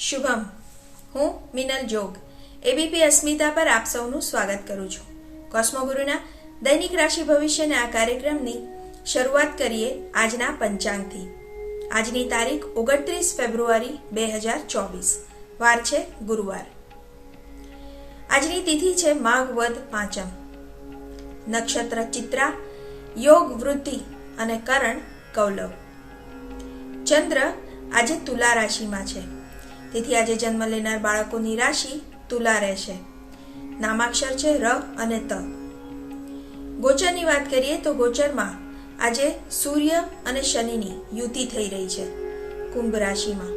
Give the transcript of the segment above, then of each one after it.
શુભમ, હું મિનલ જોગ. એબીપી અસ્મિતા પર આપ સૌનું સ્વાગત કરું છું. કોસ્મોગુરુના દૈનિક રાશિ ભવિષ્યના આ કાર્યક્રમની શરૂઆત કરીએ આજના પંચાંગથી. આજની તારીખ ઓગણત્રીસ ફેબ્રુઆરી બે હજાર ચોવીસ. વાર છે ગુરુવાર. આજની તિથિ છે માઘ વદ પાંચમ. નક્ષત્ર ચિત્રા, યોગ વૃદ્ધિ અને કરણ કૌલવ. ચંદ્ર આજે તુલા રાશિમાં છે. તેથી આજે જન્મ લેનાર બાળકોની રાશિ તુલા રહેશે. નામાક્ષર છે ર અને ત. ગોચરની વાત કરીએ તો ગોચરમાં આજે સૂર્ય અને શનિની યુતિ થઈ રહી છે કુંભ રાશિમાં.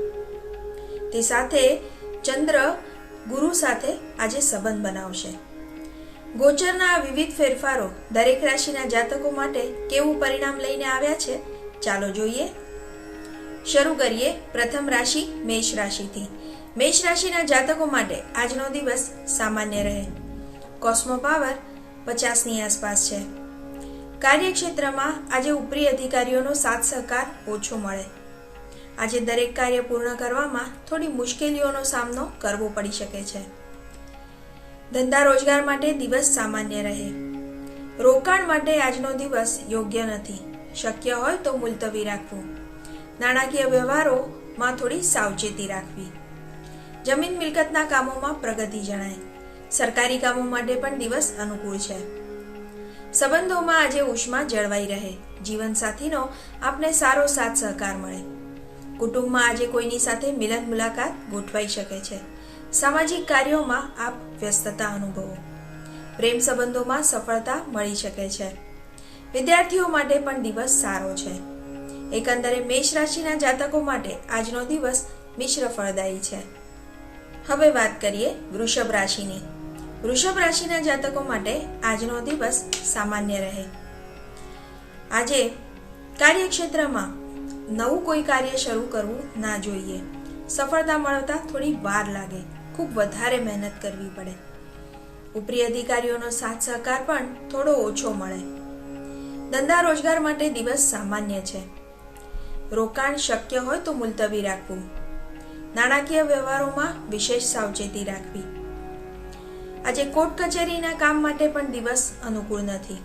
તે સાથે ચંદ્ર ગુરુ સાથે આજે સંબંધ બનાવશે. ગોચરના આ વિવિધ ફેરફારો દરેક રાશિના જાતકો માટે કેવું પરિણામ લઈને આવ્યા છે? ચાલો જોઈએ. શરૂ કરીએ પ્રથમ રાશિ મેષ રાશિથી. મેષ રાશિના જાતકો માટે આજનો દિવસ સામાન્ય રહે. કોસ્મો પાવર પચાસની આસપાસ છે. કાર્યક્ષેત્રમાં આજે ઉપરી અધિકારીઓનો સાથ સહકાર ઓછો મળે. આજે દરેક કાર્ય પૂર્ણ કરવામાં થોડી મુશ્કેલીઓનો સામનો કરવો પડી શકે છે. ધંધા રોજગાર માટે દિવસ સામાન્ય રહે. રોકાણ માટે આજનો દિવસ યોગ્ય નથી. શક્ય હોય તો મુલતવી રાખવું. નાણાકીય વ્યવહારોમાં થોડી સાવચેતી રાખવી. જમીન મિલકતના કામોમાં પ્રગતિ જણાય. સરકારી કામો માટે પણ દિવસ અનુકૂળ છે. સંબંધોમાં આજે ઉષ્મા જળવાઈ રહે. જીવનસાથીનો આપને સારો સાથ સહકાર મળે. કુટુંબમાં આજે કોઈની સાથે મિલન મુલાકાત ગોઠવાઈ શકે છે. સામાજિક કાર્યોમાં આપ વ્યસ્તતા અનુભવો. પ્રેમ સંબંધોમાં સફળતા મળી શકે છે. વિદ્યાર્થીઓ માટે પણ દિવસ સારો છે. એકંદરે મેષ રાશિના જાતકો માટે આજનો દિવસ મિશ્ર ફળદાયી છે. હવે વાત કરીએ વૃષભ રાશિની. વૃષભ રાશિના જાતકો માટે આજનો દિવસ સામાન્ય રહે. આજે કાર્યક્ષેત્રમાં નવું કોઈ કાર્ય શરૂ કરવું ના જોઈએ. સફળતા મળતા થોડી વાર લાગે. ખૂબ વધારે મહેનત કરવી પડે. ઉપરી અધિકારીઓનો સાથ સહકાર પણ થોડો ઓછો મળે. ધંધા રોજગાર માટે દિવસ સામાન્ય છે. રોકાણ શક્ય હોય તો મુલતવી રાખવું. નાણાકીય વ્યવહારોમાં વિશેષ સાવચેતી રાખવી. આજે કોર્ટ કચેરીના કામ માટે પણ દિવસ અનુકૂળ નથી.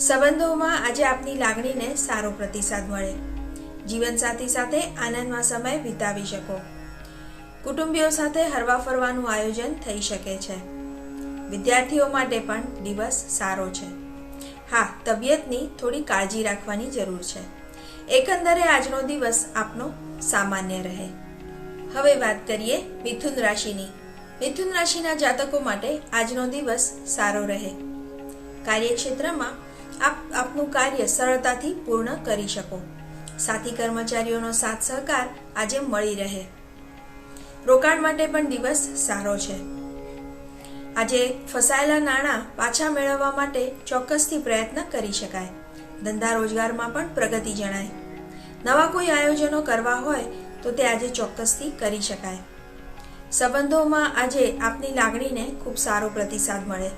સંબંધોમાં આજે આપની લાગણીને સારો પ્રતિસાદ મળે. જીવનસાથી સાથે આનંદમાં સમય વિતાવી શકો. કુટુંબીઓ સાથે હરવા ફરવાનું આયોજન થઈ શકે છે. વિદ્યાર્થીઓ માટે પણ દિવસ સારો છે. હા, તબિયતની થોડી કાળજી રાખવાની જરૂર છે. એકંદરે આજનો દિવસ આપનો સામાન્ય રહે. હવે વાત કરીએ મિથુન રાશિની. મિથુન રાશિના જાતકો માટે આજનો દિવસ સારો રહે. કાર્યક્ષેત્રમાં આપ આપનું કાર્ય સરળતાથી પૂર્ણ કરી શકો. સાથી કર્મચારીઓનો સાથ સહકાર આજે મળી રહે. રોકાણ માટે પણ દિવસ સારો છે. આજે ફસાયેલા નાણાં પાછા મેળવવા માટે ચોક્કસથી પ્રયત્ન કરી શકાય. ધંધા રોજગારમાં પણ પ્રગતિ જણાય. નવા કોઈ આયોજનો કરવા હોય તો તે આજે ચોક્કસથી કરી શકાય. સંબંધોમાં આજે આપની લાગણીને ખૂબ સારો પ્રતિસાદ મળે.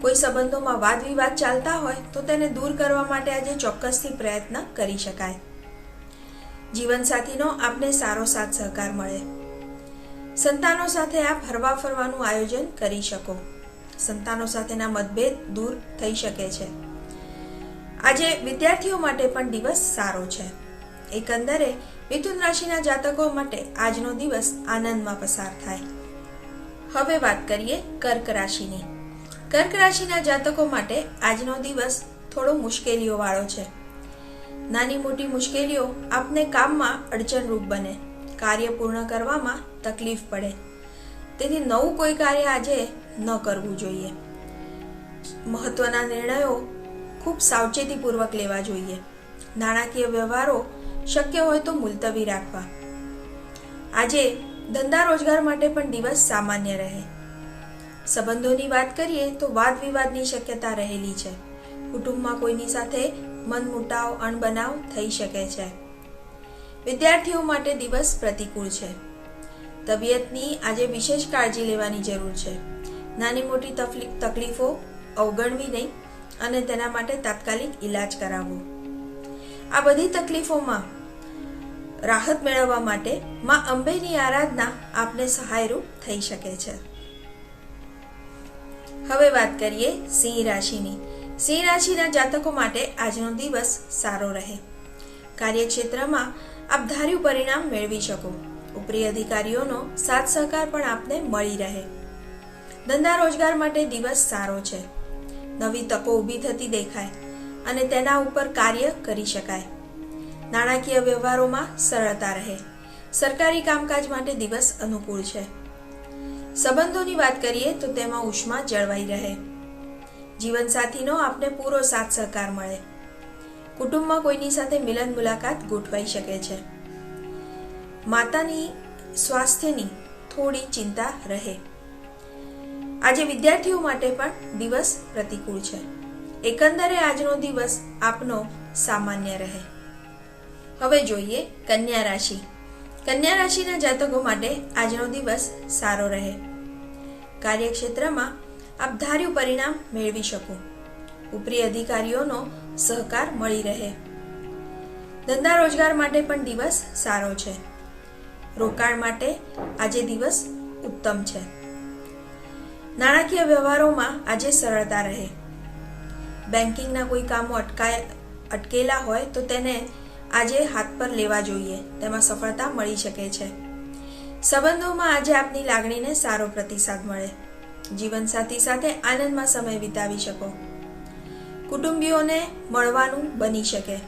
કોઈ સંબંધોમાં વાદ વિવાદ ચાલતા હોય તો તેને દૂર કરવા માટે આજે ચોક્કસથી પ્રયત્ન કરી શકાય. જીવનસાથીનો આપને સારો સાથ સહકાર મળે. સંતાનો સાથે આપ હરવા ફરવાનું આયોજન કરી શકો. સંતાનો સાથેના મતભેદ દૂર થઈ શકે છે. આજે વિદ્યાર્થીઓ માટે પણ દિવસ સારો છે. એકંદરે, મિથુન રાશિના જાતકો માટે આજનો દિવસ આનંદમાં પસાર થાય. હવે વાત કરીએ કર્ક રાશિની. કર્ક રાશિના જાતકો માટે આજનો દિવસ થોડો મુશ્કેલીઓ વાળો છે. નાની મોટી મુશ્કેલીઓ આપને કામમાં અડચણરૂપ બને. કાર્ય પૂર્ણ કરવામાં તકલીફ પડે. તેથી નવું કોઈ કાર્ય આજે ન કરવું જોઈએ. મહત્વના નિર્ણયો ખૂબ સાવચેતીપૂર્વક લેવા જોઈએ. નાણાકીય વ્યવહારો શક્ય હોય તો મુલતવી રાખવા. આજે ધંધા રોજગાર માટે પણ દિવસ સામાન્ય રહે. સંબંધોની વાત કરીએ તો વાદ વિવાદની શક્યતા રહેલી છે. કુટુંબમાં કોઈની સાથે મનમુટાવ, અણબનાવ થઈ શકે છે. વિદ્યાર્થીઓ માટે દિવસ પ્રતિકૂળ છે. તબિયતની આજે વિશેષ કાળજી લેવાની જરૂર છે. નાની મોટી તકલીફો અવગણવી નહીં અને તેના માટે તાત્કાલિક ઈલાજ કરાવવો. આ બધી તકલીફોમાં રાહત મેળવવા માટે માં અંબેની આરાધના આપને સહાયરૂપ થઈ શકે છે. હવે વાત કરીએ સિંહ રાશિની. સિંહ રાશિના જાતકો માટે આજનો દિવસ સારો રહે. કાર્યક્ષેત્રમાં આપ ધાર્યું પરિણામ મેળવી શકો. ઉપરી અધિકારીઓનો સાથ સહકાર પણ આપને મળી રહે. ધંધા રોજગાર માટે દિવસ સારો છે. નવી તકો ઊભી થતી દેખાય અને તેના ઉપર કાર્ય કરી શકાય. નાણાકીય વ્યવહારોમાં સરળતા રહે. સરકારી કામકાજ માટે દિવસ અનુકૂળ છે. સંબંધોની વાત કરીએ તો તેમાં ઉષ્મા જળવાઈ રહે. જીવનસાથીનો આપને પૂરો સાથ સહકાર મળે. કુટુંબમાં કોઈની સાથે મિલન મુલાકાત ગોઠવાઈ શકે છે. માતાની સ્વાસ્થ્યની થોડી ચિંતા રહે. આજે વિદ્યાર્થીઓ માટે પણ દિવસ પ્રતિકૂળ છે. એકંદરે આજનો દિવસ આપનો સામાન્ય રહે. હવે જોઈએ કન્યા રાશિ. કન્યા રાશિના જાતકો માટે આજનો દિવસ સારો રહે. કાર્યક્ષેત્રમાં આપ ધાર્યું પરિણામ મેળવી શકો. ઉપરી અધિકારીઓનો સહકાર મળી રહે. ધંધા રોજગાર માટે પણ દિવસ સારો છે. રોકાણ માટે આજે દિવસ ઉત્તમ છે. નાણાકીય વ્યવહારોમાં આજે સરળતા રહે. બેન્કિંગના કોઈ કામો અટકાય, અટકેલા હોય તો તેને આજે હાથ પર લેવા જોઈએ. તેમાં સફળતા મળી શકે છે. સંબંધોમાં આજે આપની લાગણીને સારો પ્રતિસાદ મળે. જીવનસાથી સાથે આનંદમાં સમય વિતાવી શકો. કુટુંબીઓને મળવાનું બની શકે.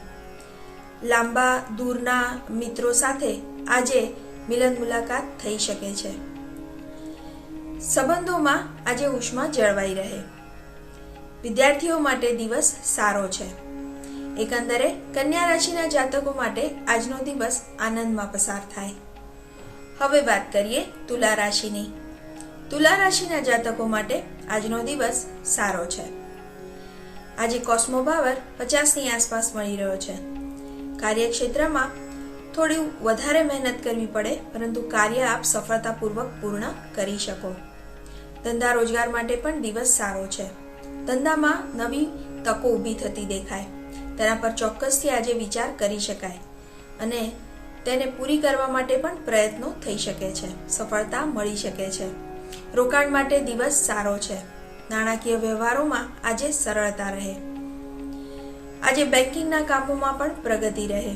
લાંબા, દૂરના મિત્રો સાથે આજે મિલન મુલાકાત થઈ શકે છે. સંબંધોમાં આજે ઉષ્મા જળવાઈ રહે. વિદ્યાર્થીઓ માટે દિવસ સારો છે. એકંદરે, કન્યા રાશિના જાતકો માટે આજનો દિવસ આનંદમાં પસાર થાય. હવે વાત કરીએ તુલા રાશિની. તુલા રાશિના જાતકો માટે આજનો દિવસ સારો છે. આજે કોસ્મો પાવર પચાસની આસપાસ મળી રહ્યો છે. કાર્યક્ષેત્રમાં થોડી વધારે મહેનત કરવી પડે, પરંતુ કાર્ય આપ સફળતાપૂર્વક પૂર્ણ કરી શકો. ધંધા રોજગાર માટે પણ દિવસ સારો છે. ધંધામાં નવી તકો ઊભી થતી દેખાય. તેના પર ચોક્કસથી આજે વિચાર કરી શકાય. અને તેને પૂરી કરવા માટે પણ પ્રયત્નો થઈ શકે છે. સફળતા મળી શકે છે. રોકાણ માટે દિવસ સારો છે. નાણાકીય વ્યવહારોમાં આજે સરળતા રહે. આજે બેન્કિંગના કામોમાં પણ પ્રગતિ રહે.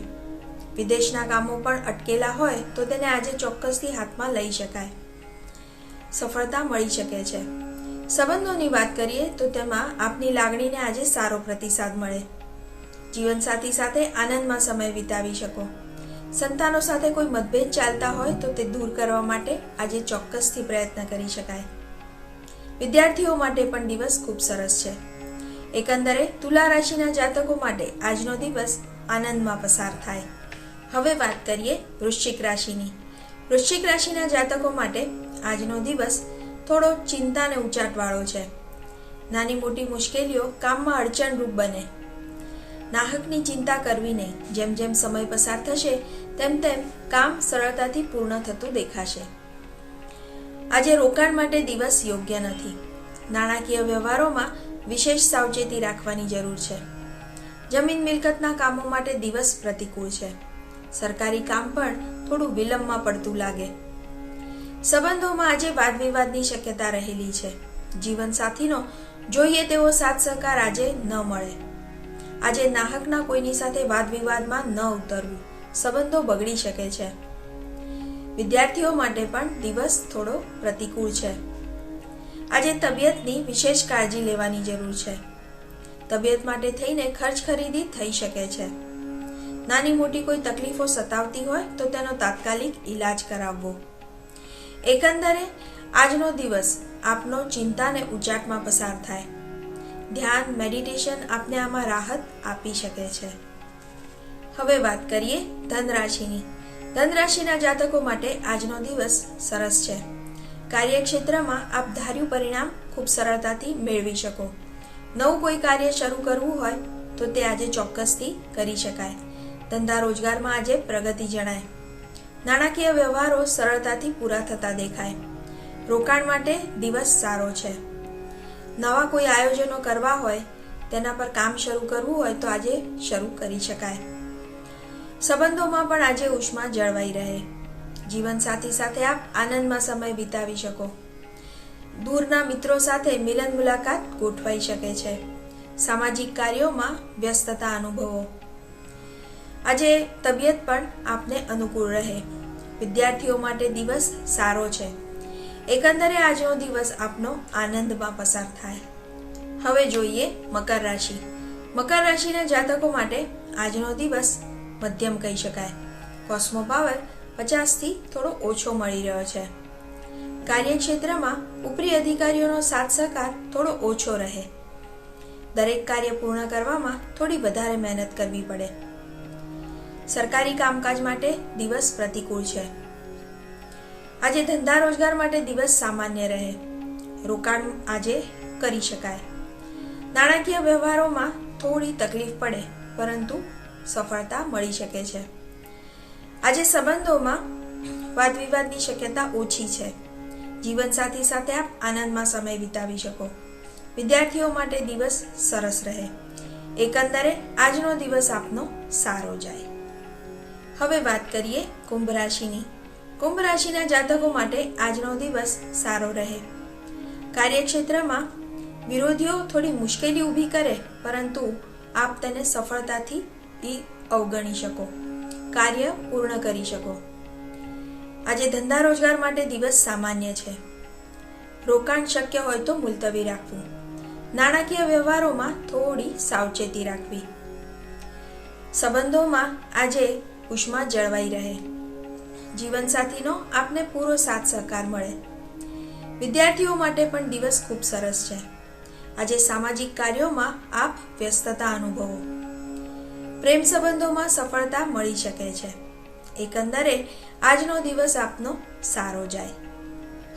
વિદેશના કામો પણ અટકેલા હોય તો તેને આજે ચોક્કસથી હાથમાં લઈ શકાય. સફળતા મળી શકે છે. સંબંધોની વાત કરીએ તો તેમાં આપની લાગણીને આજે સારો પ્રતિસાદ મળે. જીવનસાથી સાથે આનંદમાં સમય વિતાવી શકો. સંતાનો સાથે કોઈ મતભેદ ચાલતા હોય તો તે દૂર કરવા માટે આજે ચોક્કસથી પ્રયત્ન કરી શકાય. વિદ્યાર્થીઓ માટે પણ દિવસ ખૂબ સરસ છે. એકંદરે તુલા રાશિના જાતકો માટે આજનો દિવસ આનંદમાં પસાર થાય. હવે વાત કરીએ વૃશ્ચિક રાશિની. વૃશ્ચિક રાશિના જાતકો માટે આજનો દિવસ થોડો ચિંતા અને ઉચાટવાળો છે. નાની મોટી મુશ્કેલીઓ કામમાં અડચણરૂપ બને. નાહકની ચિંતા કરવી નહીં. જેમ જેમ સમય પસાર થશે, તેમ તેમ કામ સરળતાથી પૂર્ણ થતું દેખાશે. આજે રોકાણ માટે દિવસ યોગ્ય નથી. નાણાકીય વ્યવહારોમાં વિશેષ સાવચેતી રાખવાની જરૂર છે. જમીન મિલકતના કામો માટે દિવસ પ્રતિકૂળ છે. સરકારી કામ પણ થોડું વિલંબમાં પડતું લાગે. સંબંધોમાં આજે વાદ વિવાદની શક્યતા રહેલી છે. જીવનસાથીનો જોઈએ તેવો સાથ સહકાર આજે ન મળે. આજે નાહકના કોઈની સાથે વાદ વિવાદમાં ન ઉતરવું, સંબંધો બગડી શકે છે. વિદ્યાર્થીઓ માટે પણ દિવસ થોડો પ્રતિકૂળ છે. આજે તબિયતની વિશેષ કાળજી લેવાની જરૂર છે. તબિયત માટે થઈને ખર્ચ ખરીદી થઈ શકે છે. નાની મોટી કોઈ તકલીફો સતાવતી હોય તો તેનો તાત્કાલિક ઈલાજ કરાવવો. એકંદરે, આજનો દિવસ આપનો ચિંતાને ઉચાટમાં પસાર થાય. ધ્યાન, મેડિટેશન આપને આમાં રાહત આપી શકે છે. હવે વાત કરીએ ધન રાશિની ધન રાશિના જાતકો માટે આજનો દિવસ સરસ છે. કાર્યક્ષેત્રમાં આપ ધાર્યું પરિણામ ખૂબ સરળતાથી મેળવી શકો. નવું કોઈ કાર્ય શરૂ કરવું હોય તો તે આજે ચોક્કસથી કરી શકાય. ધંધા રોજગારમાં આજે પ્રગતિ જણાય. નાણાકીય વ્યવહારો સરળતાથી પૂરા થતા દેખાય. રોકાણ માટે દિવસ સારો છે. નવા કોઈ આયોજનો કરવા હોય, તેના પર કામ શરૂ કરવું હોય તો આજે શરૂ કરી શકાય. સંબંધોમાં પણ આજે ઉષ્મા જળવાઈ રહે. જીવનસાથી સાથે આપ આનંદમાં સમય વિતાવી શકો. દૂરના મિત્રો સાથે મિલન મુલાકાત ગોઠવાઈ શકે છે. સામાજિક કાર્યોમાં વ્યસ્તતા અનુભવો. આજે તબિયત પણ આપને અનુકૂળ રહે. વિદ્યાર્થીઓ માટે દિવસ સારો છે. એકંદરે આજનો દિવસ આપનો આનંદમાં પસાર થાય. હવે જોઈએ મકર રાશિ. મકર રાશિના જાતકો માટે આજનો દિવસ મધ્યમ કહી શકાય. કોસ્મો પાવર પચાસથી થોડો ઓછો મળી રહ્યો છે. કાર્યક્ષેત્રમાં ઉપરી અધિકારીઓનો સાથ સહકાર થોડો ઓછો રહે. દરેક કાર્ય પૂર્ણ કરવામાં થોડી વધારે મહેનત કરવી પડે. સરકારી કામકાજ માટે દિવસ પ્રતિકૂળ છે. આજે ધંધા રોજગાર માટે દિવસ સામાન્ય રહે. રોકાણ આજે કરી શકાય. નાણાકીય વ્યવહારોમાં થોડી તકલીફ પડે, પરંતુ સફળતા મળી શકે છે. આજે સંબંધોમાં વાદ વિવાદની શક્યતા ઓછી છે. જીવનસાથી સાથે આપ આનંદમાં સમય વિતાવી શકો. વિદ્યાર્થીઓ માટે દિવસ સરસ રહે. એકંદરે આજનો દિવસ આપનો સારો જાય. હવે વાત કરીએ કુંભ રાશિની. કુંભ રાશિના જાતકો માટે આજનો દિવસ સારો રહે. કાર્યક્ષેત્રમાં વિરોધીઓ થોડી મુશ્કેલી ઊભી કરે, પરંતુ આપ તેને સફળતાથી એ અવગણી શકો. કાર્ય પૂર્ણ કરી શકો. આજે ધંધા રોજગાર માટે દિવસ સામાન્ય છે. રોકાણ શક્ય હોય તો મુલતવી રાખવું. નાણાકીય વ્યવહારોમાં થોડી સાવચેતી રાખવી. સંબંધોમાં આજે ઉષ્મા જળવાઈ રહે. જીવનસાથીનો આપને પૂરો સાથ સહકાર મળે. વિદ્યાર્થીઓ માટે પણ દિવસ ખૂબ સરસ છે. આજે સામાજિક કાર્યોમાં આપ વ્યસ્તતા અનુભવો. પ્રેમ સંબંધોમાં સફળતા મળી શકે છે. એકંદરે, આજનો દિવસ આપનો સારો જાય.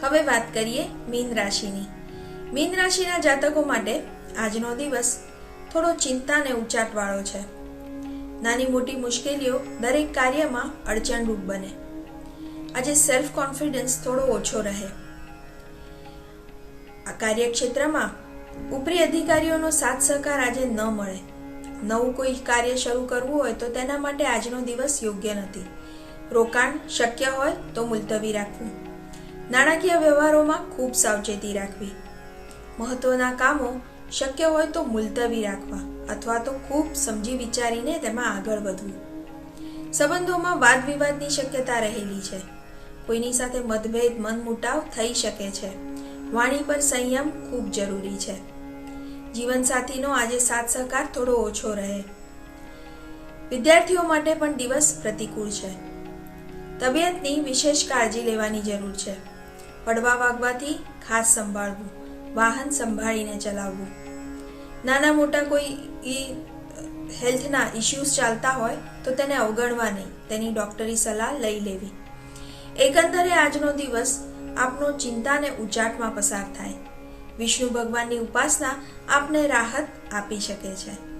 હવે વાત કરીએ મીન રાશિની. મીન રાશિના જાતકો માટે આજનો દિવસ થોડો ચિંતા અને ઉચાટવાળો છે. નાની મોટી મુશ્કેલીઓ દરેક કાર્યમાં અડચણરૂપ બને. આજે સેલ્ફ કોન્ફિડન્સ થોડો ઓછો રહે. આ કાર્યક્ષેત્રમાં ઉપરી અધિકારીઓનો સાથ સહકાર આજે ન મળે. નવું કોઈ કાર્ય શરૂ કરવું હોય તો તેના માટે આજનો દિવસ યોગ્ય નથી. રોકાણ શક્ય હોય તો મુલતવી રાખવું. નાણાકીય વ્યવહારોમાં ખૂબ સાવચેતી રાખવી. મહત્વના કામો શક્ય હોય તો મુલતવી રાખવા અથવા તો ખૂબ સમજી વિચારીને તેમાં આગળ વધવું. સંબંધોમાં વાદ વિવાદની શક્યતા રહેલી છે. કોઈની સાથે મતભેદ, મનમુટાવ થઈ શકે છે. વાણી પર સંયમ ખૂબ જરૂરી છે. જીવનસાથીનો આજે સાથ સહકાર થોડો ઓછો રહે. વિદ્યાર્થીઓ માટે પણ દિવસ પ્રતિકૂળ છે. તબિયતની વિશેષ કાળજી લેવાની જરૂર છે. પડવા વાગવાથી ખાસ સંભાળવું. વાહન સંભાળીને ચલાવવું. નાના મોટા કોઈ ઈ, હેલ્થના ઇશ્યુઝ ચાલતા હોય તો તેને અવગણવા નહીં. તેની ડોક્ટરી સલાહ લઈ લેવી. એકંદરે આજનો દિવસ આપનો ચિંતા અને ઉચાટમાં પસાર થાય. વિષ્ણુ ભગવાનની ઉપાસના આપને રાહત આપી શકે છે.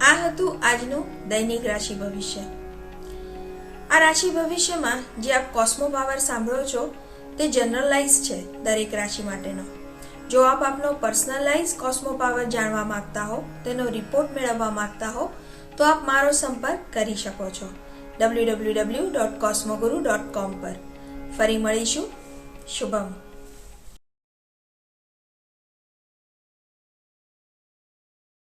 આ હતું આજનું દૈનિક રાશિ ભવિષ્ય. આ રાશિ ભવિષ્યમાં જે આપ કોસ્મો પાવર સાંભળો છો તે જનરલાઇઝ છે દરેક રાશિ માટેનો. જો આપ આપનો પર્સનલાઇઝ કોસ્મો પાવર જાણવા માંગતા હો, તેનો રિપોર્ટ મેળવવા માંગતા હો, તો આપ મારો સંપર્ક કરી શકો છો W W W dot Cosmoguru dot com પર. ફરી મળીશું. શુભમ.